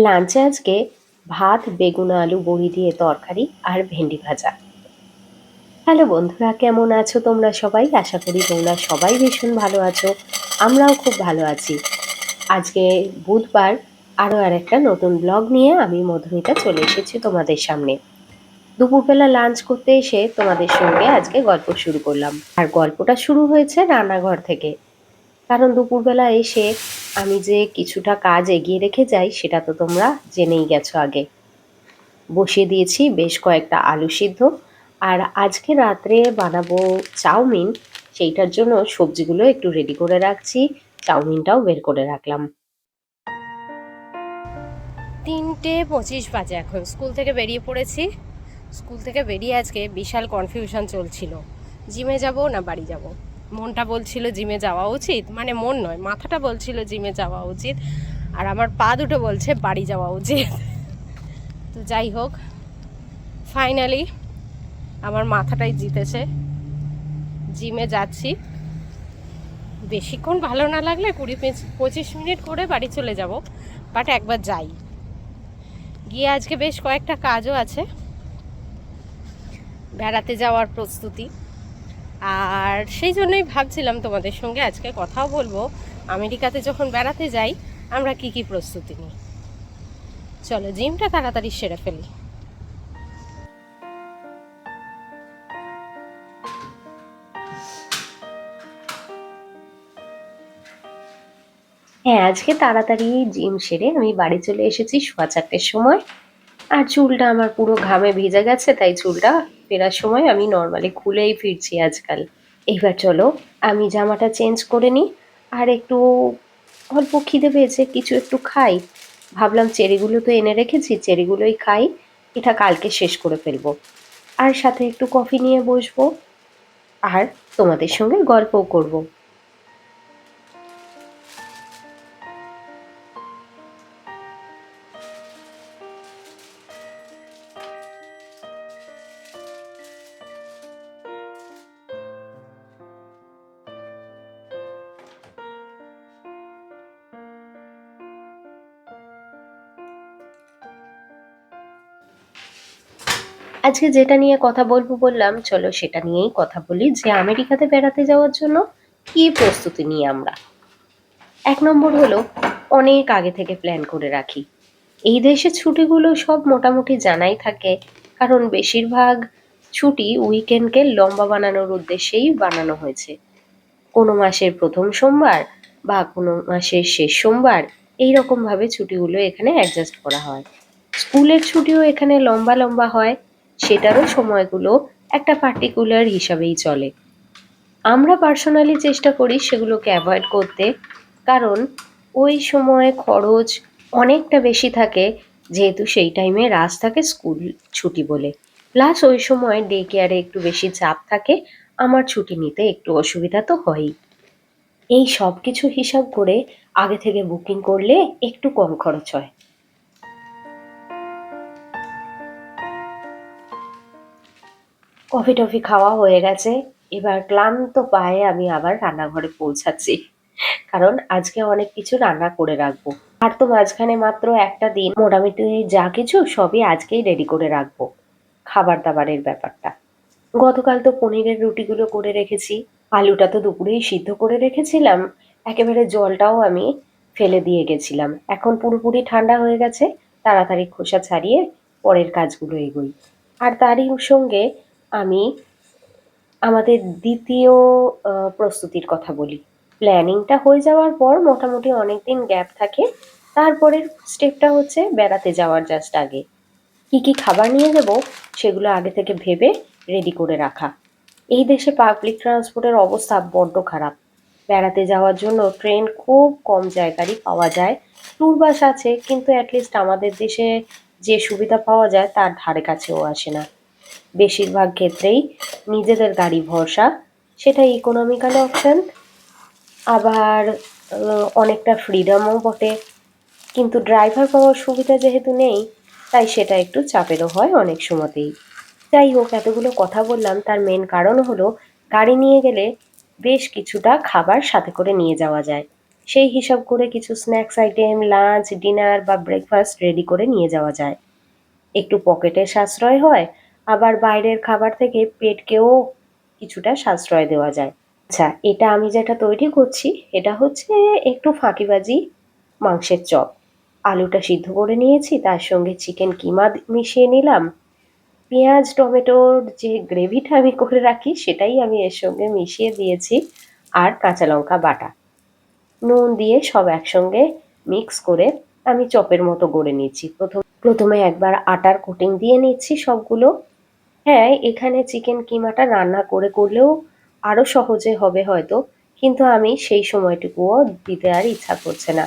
লাঞ্চে আজকে ভাত, বেগুন, আলু, বড়ি দিয়ে তরকারি আর ভেন্ডি ভাজা। হ্যালো বন্ধুরা, কেমন আছো তোমরা সবাই? আশা করি তোমরা সবাই ভীষণ ভালো আছো, আমরাও খুব ভালো আছি। আজকে বুধবার আরও আর একটা নতুন ব্লগ নিয়ে আমি মধুমিতা চলে এসেছি তোমাদের সামনে। দুপুরবেলা লাঞ্চ করতে এসে তোমাদের সঙ্গে আজকে গল্প শুরু করলাম। আর গল্পটা শুরু হয়েছে রান্নাঘর থেকে। কারণ দুপুরবেলা এসে আমি যে কিছুটা কাজ এগিয়ে রেখে যাই, সেটা তো তোমরা জেনেই গেছো আগে। বসিয়ে দিয়েছি বেশ কয়েকটা আলু সিদ্ধ। আর আজকে রাত্রে বানাবো চাউমিন। সেইটার জন্য সবজিগুলো একটু রেডি করে রাখছি। চাউমিনটাও বের করে রাখলাম। তিনটে পঁচিশ বাজে এখন। স্কুল থেকে বেরিয়ে পড়েছি। স্কুল থেকে বেরিয়ে আজকে বিশাল কনফিউশন চলছিল। জিমে যাব না বাড়ি যাব? মনটা বলছিল, জিমে যাওয়া উচিত? মানে মন নয়, মাথাটা বলছিল, জিমে যাওয়া উচিত। আর আমার পা দুটো বলছে, বাড়ি যাওয়া উচিত। তো যাই হোক ফাইনালি আমার মাথাটাই জিতেছে। জিমে যাচ্ছি। বেশিক্ষণ ভালো না লাগলে কুড়ি পঁচিশ মিনিট করে বাড়ি চলে যাব বাট একবার যাই। গিয়ে আজকে বেশ কয়েকটা কাজও আছে। বেড়াতে যাওয়ার প্রস্তুতি। আর সেই জন্যই ভাবছিলাম তোমাদের সঙ্গে আজকে কথাও বলব। আমেরিকাতে যখন বেড়াতে যাই, আমরা কি কি প্রস্তুতি নিই? চলো, জিমটা তাড়াতাড়ি সেরে ফেলি। হ্যাঁ আজকে তাড়াতাড়ি জিম সেরে আমি বাড়ি চলে এসেছি সোয়া চারটের সময়। আর চুলটা আমার পুরো ঘামে ভিজে গেছে, তাই চুলটা ফেরার সময় আমি নর্মালি খুলেই ফিরছি আজকাল। এইবার চলো, আমি জামাটা চেঞ্জ করে নিই, আর একটু অল্প খিদে পেয়েছে, কিছু একটু খাই। ভাবলাম চেরিগুলো তো এনে রেখেছি, চেরিগুলোই খাই, এটা কালকে শেষ করে ফেলব। আর সাথে একটু কফি নিয়ে বসবো, আর তোমাদের সঙ্গে গল্পও করব। আজকে যেটা নিয়ে কথা বলব বললাম, চলো সেটা নিয়েই কথা বলি যে আমেরিকাতে বেড়াতে যাওয়ার জন্য কি প্রস্তুতি নিই আমরা? এক নম্বর হলো, অনেক আগে থেকে প্ল্যান করে রাখি। এই দেশের ছুটিগুলো সব মোটামুটি জানাই থাকে, কারণ বেশিরভাগ ছুটি উইকেন্ডকে লম্বা বানানোর উদ্দেশ্যেই বানানো হয়েছে। কোনো মাসের প্রথম সোমবার বা কোনো মাসের শেষ সোমবার এই রকমভাবে ছুটিগুলো এখানে অ্যাডজাস্ট করা হয়। স্কুলের ছুটিও এখানে লম্বা লম্বা হয় সেটারও সময়গুলো একটা পার্টিকুলার হিসাবেই চলে। আমরা পার্সোনালি চেষ্টা করি সেগুলোকে অ্যাভয়েড করতে, কারণ ওই সময় খরচ অনেকটা বেশি থাকে, যেহেতু সেই টাইমে রাজ থাকে স্কুল ছুটি বলে। প্লাস ওই সময় ডে কেয়ারে একটু বেশি চাপ থাকে, আমার ছুটি নিতে একটু অসুবিধা তো হয়ই। এই সব কিছু হিসাব করে আগে থেকে বুকিং করলে একটু কম খরচ হয়। কফি টফি খাওয়া হয়ে গেছে। এবার ক্লান্ত পায়ে আমি আবার রান্নাঘরে পৌঁছাচ্ছি। কারণ আজকে অনেক কিছু রান্না করে রাখব। আর তো মাঝখানে মাত্র একটা দিন মোটামুটি যা কিছু সবই আজকেই রেডি করে রাখব। খাবার দাবারের ব্যাপারটা। গতকাল তো পনিরের রুটিগুলো করে রেখেছি। আলুটা তো দুপুরেই সিদ্ধ করে রেখেছিলাম। একেবারে জলটাও আমি ফেলে দিয়ে গেছিলাম। এখন পুরোপুরি ঠান্ডা হয়ে গেছে। তাড়াতাড়ি খোসা ছাড়িয়ে পরের কাজগুলো এগোই। আর তারই সঙ্গে আমি আমাদের দ্বিতীয় প্রস্তুতির কথা বলি। প্ল্যানিংটা হয়ে যাওয়ার পর মোটামুটি অনেক দিন গ্যাপ থাকে। তারপরের স্টেপটা হচ্ছে বেড়াতে যাওয়ার জাস্ট আগে। কি কি খাবার নিয়ে যাব সেগুলো আগে থেকে ভেবে রেডি করে রাখা। এই দেশে পাবলিক ট্রান্সপোর্টের অবস্থা বড্ড খারাপ। বেড়াতে যাওয়ার জন্য ট্রেন খুব কম জায়গারই পাওয়া যায়। ট্যুর বাস আছে, কিন্তু অ্যাটলিস্ট আমাদের দেশে যে সুবিধা পাওয়া যায় তার ধারে কাছেও আসে না। বেশিরভাগ ক্ষেত্রেই নিজেদের গাড়ি ভরসা সেটা ইকোনমিক্যাল অপশান আবার অনেকটা ফ্রিডমও বটে। কিন্তু ড্রাইভার পাওয়ার সুবিধা যেহেতু নেই, তাই সেটা একটু চাপেরও হয় অনেক সময়তেই। যাই হোক, এতগুলো কথা বললাম, তার মেন কারণ হলো গাড়ি নিয়ে গেলে বেশ কিছুটা খাবার সাথে করে নিয়ে যাওয়া যায়। সেই হিসাব করে কিছু স্ন্যাক্স আইটেম লাঞ্চ ডিনার বা ব্রেকফাস্ট রেডি করে নিয়ে যাওয়া যায়। একটু পকেটের সাশ্রয় হয় আবার বাইরের খাবার থেকে পেটকেও কিছুটা সাশ্রয় দেওয়া যায়। আচ্ছা এটা আমি যেটা তৈরি করছি, এটা হচ্ছে একটু ফাঁকিবাজি মাংসের চপ। আলুটা সিদ্ধ করে নিয়েছি, তার সঙ্গে চিকেন কিমা মিশিয়ে নিলাম। পেঁয়াজ, টমেটোর যে গ্রেভিটা আমি করে রাখি, সেটাই আমি এর সঙ্গে মিশিয়ে দিয়েছি, আর কাঁচা লঙ্কা বাটা। নুন দিয়ে সব একসঙ্গে মিক্স করে আমি চপের মতো গড়ে নিচ্ছি প্রথম প্রথমে একবার আটার কোটিং দিয়ে নিচ্ছি সবগুলো। হ্যাঁ এখানে চিকেন কিমাটা রান্না করে করলেও আরও সহজে হবে হয়তো, কিন্তু আমি সেই সময়টুকুও দিতে আর ইচ্ছা করছে না।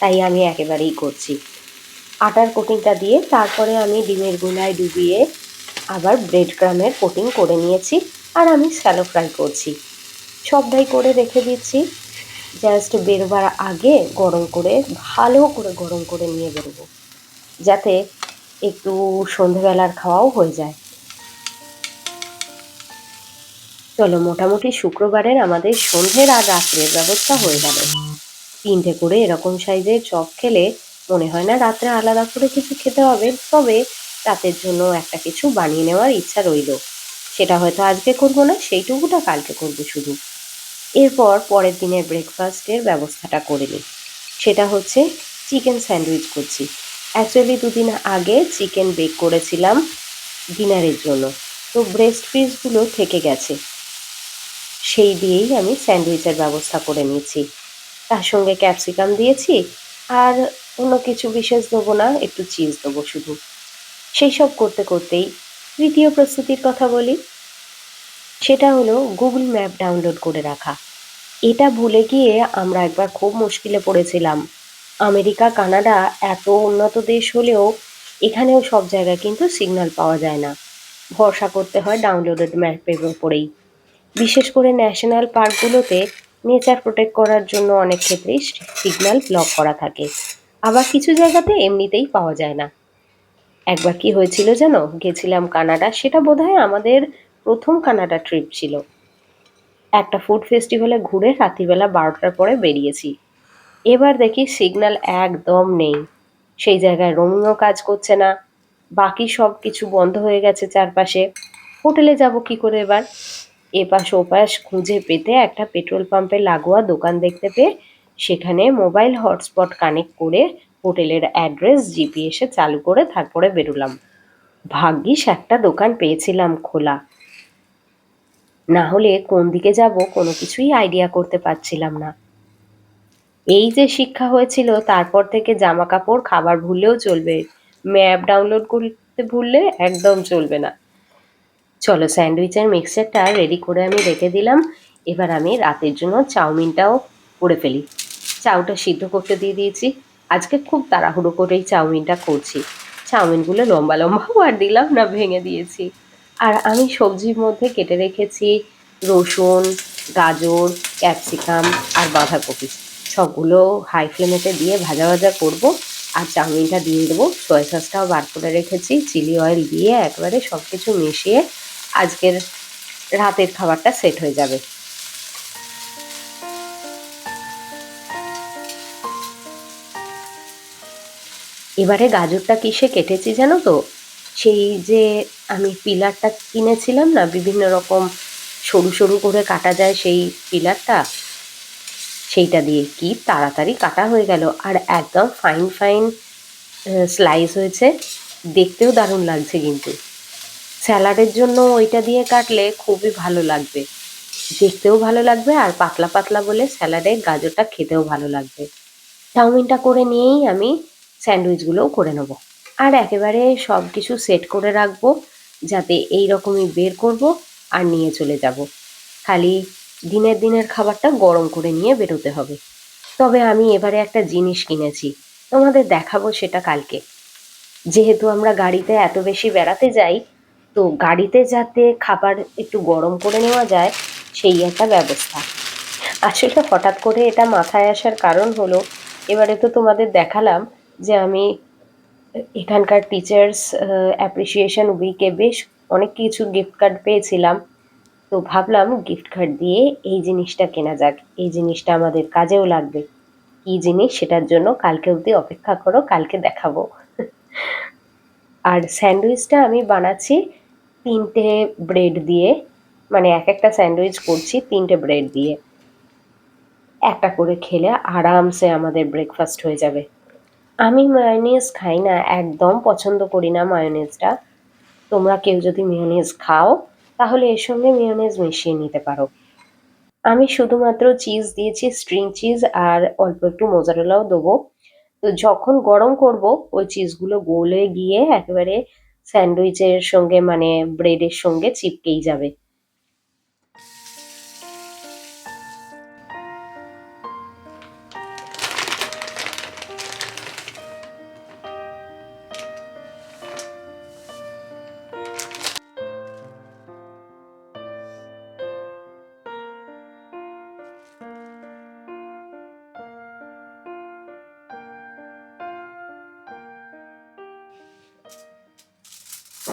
তাই আমি একেবারেই করছি। আটার কোটিংটা দিয়ে তারপরে আমি ডিমের গুঁড়ায় ডুবিয়ে আবার ব্রেড ক্রামের কোটিং করে নিয়েছি আর আমি স্যালো ফ্রাই করছি। সবটাই করে রেখে দিচ্ছি। জাস্ট বেরোবার আগে গরম করে, ভালো করে গরম করে নিয়ে বেরোবো। যাতে একটু সন্ধেবেলার খাওয়াও হয়ে যায়। চলো, মোটামুটি শুক্রবারের আমাদের সন্ধ্যের আর রাত্রের ব্যবস্থা হয়ে গেল। তিনটে করে এরকম সাইজের চপ খেলে মনে হয় না রাত্রে আলাদা করে কিছু খেতে হবে, তবে রাতের জন্য একটা কিছু বানিয়ে নেওয়ার ইচ্ছা রইল। সেটা হয়তো আজকে করব না, সেইটুকুটা কালকে করব শুধু। এরপর পরের দিনের ব্রেকফাস্টের ব্যবস্থাটা করে নিই। সেটা হচ্ছে চিকেন স্যান্ডউইচ করছি। অ্যাকচুয়ালি দুদিন আগে চিকেন বেক করেছিলাম ডিনারের জন্য। তো ব্রেস্ট পিসগুলো থেকে গেছে। সেই দিয়েই আমি স্যান্ডউইচের ব্যবস্থা করে নিয়েছি। তার সঙ্গে ক্যাপসিকাম দিয়েছি আর অন্য কিছু বিশেষ দেবো না, একটু চিজ দেবো শুধু। সেই সব করতে করতেই তৃতীয় প্রস্তুতির কথা বলি। সেটা হলো গুগল ম্যাপ ডাউনলোড করে রাখা। এটা ভুলে গিয়ে আমরা একবার খুব মুশকিলে পড়েছিলাম। আমেরিকা, কানাডা এত উন্নত দেশ হলেও এখানেও সব জায়গায় কিন্তু সিগন্যাল পাওয়া যায় না। ভরসা করতে হয় ডাউনলোডেড ম্যাপের উপরেই। বিশেষ করে ন্যাশনাল পার্কগুলোতে নেচার প্রোটেক্ট করার জন্য অনেক ক্ষেত্রেই সিগন্যাল ব্লক করা থাকে। আবার কিছু জায়গাতে এমনিতেই পাওয়া যায় না। একবার কি হয়েছিল জানো? গেছিলাম কানাডা। সেটা বোধহয় আমাদের প্রথম কানাডা ট্রিপ ছিল। একটা ফুড ফেস্টিভ্যালে ঘুরে রাত্রিবেলা বারোটার পরে বেরিয়েছি। এবার দেখি সিগন্যাল একদম নেই। সেই জায়গায় রোমিংও কাজ করছে না। বাকি সব কিছু বন্ধ হয়ে গেছে চারপাশে। হোটেলে যাব কি করে এবার? এপাশ ওপাশ খুঁজে পেতে একটা পেট্রোল পাম্পে লাগোয়া দোকান দেখতে পেয়ে সেখানে মোবাইল হটস্পট কানেক্ট করে হোটেলের অ্যাড্রেস জিপিএসে চালু করে তারপরে বেরোলাম। ভাগ্যিস একটা দোকান পেয়েছিলাম খোলা। না হলে কোন দিকে যাব কোনো কিছুই আইডিয়া করতে পারছিলাম না। এই যে শিক্ষা হয়েছিল, তারপর থেকে জামা কাপড় খাবার ভুললেও চলবে। ম্যাপ ডাউনলোড করতে ভুললে একদম চলবে না। চলো স্যান্ডউইচের মিক্সচারটা রেডি করে আমি রেখে দিলাম। এবার আমি রাতের জন্য চাউমিনটাও করে ফেলি। চাউটা সিদ্ধ করতে দিয়ে দিয়েছি। আজকে খুব তাড়াহুড়ো করেই চাউমিনটা করছি। চাউমিনগুলো লম্বা লম্বাও আর দিলাম না, ভেঙে দিয়েছি। আর আমি সবজির মধ্যে কেটে রেখেছি রসুন, গাজর, ক্যাপসিকাম আর বাঁধাকপি। সবগুলো হাই ফ্লেমেতে দিয়ে ভাজা ভাজা করব। আর চাউমিনটা দিয়ে দেবো। সয়া সসটাও বার করে রেখেছি। চিলি অয়েল দিয়ে একবারে সব কিছু মিশিয়ে আজকের রাতের খাবারটা সেট হয়ে যাবে। এবারে গাজরটা কিসে কেটেছি জানো তো? সেই যে আমি পিলারটা কিনেছিলাম না, বিভিন্ন রকম সরু সরু করে কাটা যায় সেই পিলারটা, সেইটা দিয়ে কি তাড়াতাড়ি কাটা হয়ে গেল। আর একদম ফাইন ফাইন স্লাইস হয়েছে। দেখতেও দারুণ লাগছে কিন্তু। স্যালাডের জন্য ওইটা দিয়ে কাটলে খুবই ভালো লাগবে। দেখতেও ভালো লাগবে আর পাতলা পাতলা বলে স্যালাডে গাজরটা খেতেও ভালো লাগবে। চাউমিনটা করে নিয়েই আমি স্যান্ডউইচগুলোও করে নেব। আর একেবারে সব কিছু সেট করে রাখব, যাতে এই রকমই বের করব আর নিয়ে চলে যাব। খালি দিনের দিনের খাবারটা গরম করে নিয়ে বেরোতে হবে। তবে আমি এবারে একটা জিনিস কিনেছি, তোমাদের দেখাবো সেটা কালকে। যেহেতু আমরা গাড়িতে এত বেশি বেড়াতে যাই তো গাড়িতে যাতে খাবার একটু গরম করে নেওয়া যায়, সেই একটা ব্যবস্থা। আসলে হঠাৎ করে এটা মাথায় আসার কারণ হলো, এবারে তো তোমাদের দেখালাম যে আমি এখানকার টিচার্স অ্যাপ্রিসিয়েশন উইকে বেশ অনেক কিছু গিফট কার্ড পেয়েছিলাম। তো ভাবলাম গিফট কার্ড দিয়ে এই জিনিসটা কেনা যাক। এই জিনিসটা আমাদের কাজেও লাগবে। কি জিনিস সেটার জন্য কালকে অবধি অপেক্ষা করো, কালকে দেখাবো। আর স্যান্ডউইচটা আমি বানাচ্ছি তিনটে ব্রেড দিয়ে মানে এক একটা স্যান্ডউইচ করছি তিনটে ব্রেড দিয়ে। একটা করে খেলে আরামসে আমাদের ব্রেকফাস্ট হয়ে যাবে। আমি মায়োনিজ খাই না, একদম পছন্দ করি না মায়োনিজটা তোমরা কেউ যদি মিওনিজ খাও, তাহলে এর সঙ্গে মিওনিজ মিশিয়ে নিতে পারো। আমি শুধুমাত্র চিজ দিয়েছি স্ট্রিং চিজ আর অল্প একটু মোজারেলাও দেবো। তো যখন গরম করব, ওই চিজগুলো গলে গিয়ে একেবারে স্যান্ডউইচের সঙ্গে মানে ব্রেডের সঙ্গে চিপকেই যাবে।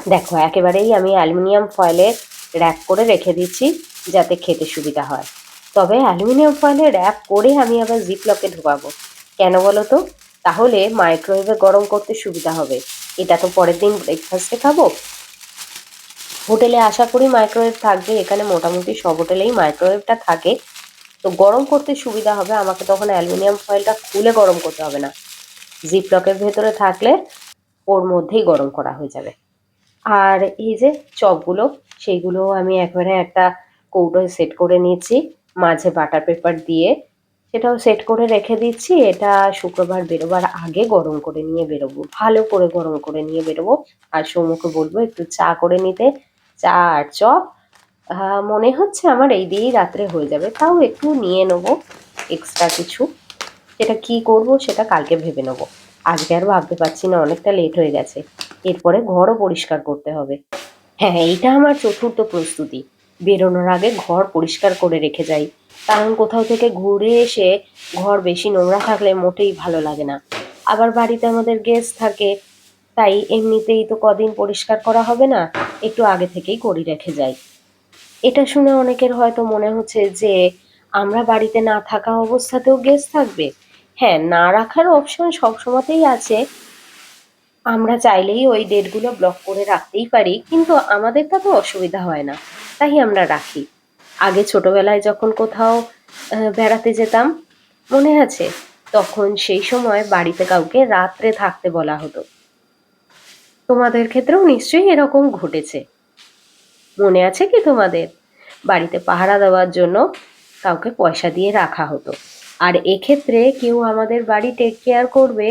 দেখো, একেবারেই আমি অ্যালুমিনিয়াম ফয়েলে র্যাপ করে রেখে দিচ্ছি যাতে খেতে সুবিধা হয়। তবে অ্যালুমিনিয়াম ফয়েলে র্যাপ করে আমি আবার জিপলকে ঢোকাবো। কেন বলো তো? তাহলে মাইক্রোওয়েভে গরম করতে সুবিধা হবে। এটা তো পরের দিন ব্রেকফাস্টে খাব। হোটেলে আশা করি মাইক্রোওয়েভ থাকবে। এখানে মোটামুটি সব হোটেলেই মাইক্রোওয়েভটা থাকে। তো গরম করতে সুবিধা হবে। আমাকে তখন অ্যালুমিনিয়াম ফয়েলটা খুলে গরম করতে হবে না। জিপলকের ভেতরে থাকলে ওর মধ্যেই গরম করা হয়ে যাবে। আর এই যে চপগুলো সেইগুলো আমি একবারে একটা কৌটোয় সেট করে নিয়েছি। মাঝে বাটার পেপার দিয়ে সেটাও সেট করে রেখে দিচ্ছি। এটা শুক্রবার, বেরোবার আগে গরম করে নিয়ে বেরোবো। ভালো করে গরম করে নিয়ে বেরোবো। আর সৌমুখে বলব একটু চা করে নিতে। চা আর চপ। মনে হচ্ছে আমার এই দিয়েই রাত্রে হয়ে যাবে। তাও একটু নিয়ে নেব এক্সট্রা কিছু। সেটা কি করব সেটা কালকে ভেবে নেব। আজকে আর ভাবতে পারছি না, অনেকটা লেট হয়ে গেছে। এরপরে ঘরও পরিষ্কার করতে হবে। হ্যাঁ এইটা আমার চতুর্থ প্রস্তুতি। বেরোনোর আগে ঘর পরিষ্কার করে রেখে যাই। কারণ কোথাও থেকে ঘুরে এসে ঘর বেশি নোংরা থাকলে মোটেই ভালো লাগে না। আবার বাড়িতে আমাদের গেস্ট থাকে, তাই এমনিতেই তো কদিন পরিষ্কার করা হবে না, একটু আগে থেকেই করে রেখে যাই। এটা শুনে অনেকের হয়তো মনে হচ্ছে যে, আমরা বাড়িতে না থাকা অবস্থাতেও গেস্ট থাকবে? হ্যাঁ না রাখার অপশন সবসময়তেই আছে আমরা চাইলেই ওই ডেটগুলো ব্লক করে রাখতেই পারি, কিন্তু আমাদের তাতে অসুবিধা হয় না। তাই আমরা রাখি। আগে ছোটবেলায় যখন কোথাও বেড়াতে যেতাম, মনে আছে? তখন সেই সময় বাড়িতে কাউকে রাত্রে থাকতে বলা হতো। তোমাদের ক্ষেত্রেও নিশ্চয়ই এরকম ঘটেছে। মনে আছে কি তোমাদের? বাড়িতে পাহারা দেওয়ার জন্য কাউকে পয়সা দিয়ে রাখা হতো। আর এক্ষেত্রে কেউ আমাদের বাড়ি টেক কেয়ার করবে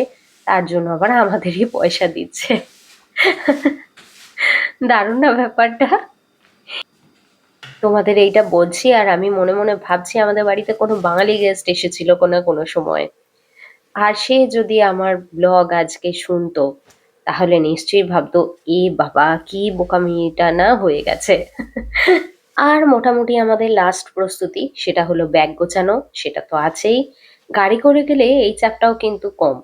তার জন্য আবার আমাদেরই পয়সা দিচ্ছে। দারুণ না ব্যাপারটা? তোমাদের এইটা বলছি আর আমি মনে মনে ভাবছি আমাদের বাড়িতে কোনো বাঙালি গেস্ট এসেছিল কোনো কোনো সময়। আর সে যদি আমার ব্লগ আজকে শুনতো, তাহলে নিশ্চয়ই ভাবতো, এ বাবা, কি বোকামিটা না হয়ে গেছে। আর মোটামুটি আমাদের লাস্ট প্রস্তুতি, সেটা হলো ব্যাগ গোছানো, সেটা তো আছেই। গাড়ি করে গেলে এই চাপটাও কিন্তু কম।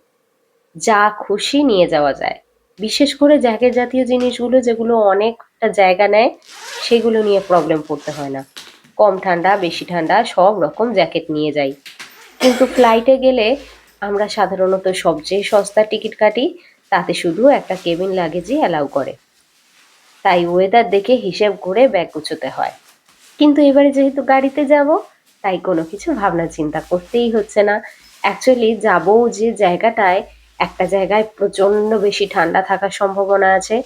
যা খুশি নিয়ে যাওয়া যায়। বিশেষ করে জ্যাকেট জাতীয় জিনিসগুলো যেগুলো অনেকটা জায়গা নেয়, সেগুলো নিয়ে প্রবলেম পড়তে হয় না। কম ঠান্ডা, বেশি ঠান্ডা, সব রকম জ্যাকেট নিয়ে যাই। কিন্তু ফ্লাইটে গেলে আমরা সাধারণত সবচেয়ে সস্তা টিকিট কাটি, তাতে শুধু একটা কেবিন লাগেজই অ্যালাউ করে। তাই ওয়েদার দেখে হিসেব করে ব্যাগ গুছোতে হয়। কিন্তু এবারে যেহেতু গাড়িতে যাব, তাই কোনো কিছু ভাবনা চিন্তা করতেই হচ্ছে না। অ্যাকচুয়ালি যাব যে জায়গাটায় একটা জায়গায় প্রচণ্ড বেশি ঠান্ডা থাকার সম্ভাবনা আছে,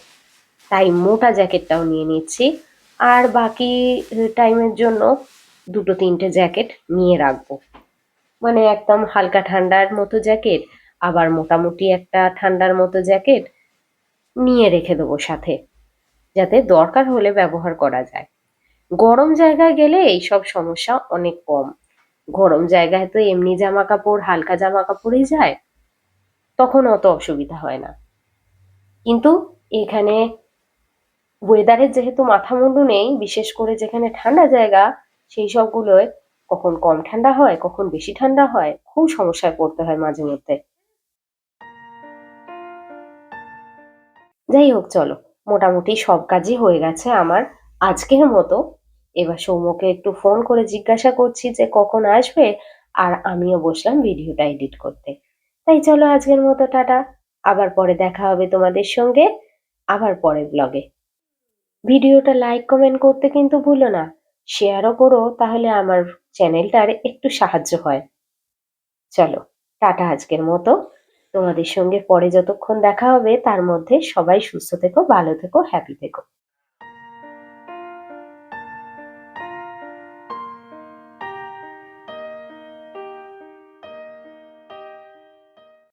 তাই মোটা জ্যাকেটটাও নিয়ে নিচ্ছি। আর বাকি টাইমের জন্য দুটো তিনটে জ্যাকেট নিয়ে রাখব। মানে একদম হালকা ঠান্ডার মতো জ্যাকেট, আবার মোটামুটি একটা ঠান্ডার মতো জ্যাকেট নিয়ে রেখে দেবো সাথে, যাতে দরকার হলে ব্যবহার করা যায়। গরম জায়গায় গেলে এইসব সমস্যা অনেক কম। গরম জায়গায় তো এমনি জামা কাপড় হালকা জামা কাপড়ই যায়। তখন অত অসুবিধা হয় না। কিন্তু এখানে ওয়েদারের যেহেতু মাথা মুন্ডু নেই, বিশেষ করে যেখানে ঠান্ডা জায়গা, সেই সবগুলোয় কখন কম ঠান্ডা হয়, কখন বেশি ঠান্ডা হয়, খুব সমস্যায় পড়তে হয় মাঝে মধ্যে। যাই হোক, চলো, মোটামুটি সব কাজই হয়ে গেছে আমার আজকের মতো। এবার সৌম্যকে একটু ফোন করে জিজ্ঞাসা করছি যে কখন আসবে, আর আমিও বসলাম ভিডিওটা এডিট করতে। তাই চলো আজকের মতো, টাটা। আবার পরে দেখা হবে তোমাদের সঙ্গে, আবার পরের ব্লগে ভিডিওটা লাইক কমেন্ট করতে কিন্তু ভুলো না। শেয়ারও করো, তাহলে আমার চ্যানেলটার একটু সাহায্য হয়। চলো, টাটা আজকের মতো। তোমাদের সঙ্গে পরে যতক্ষণ দেখা হবে, তার মধ্যে সবাই সুস্থ থেকো, ভালো থেকো হ্যাপি থেকো।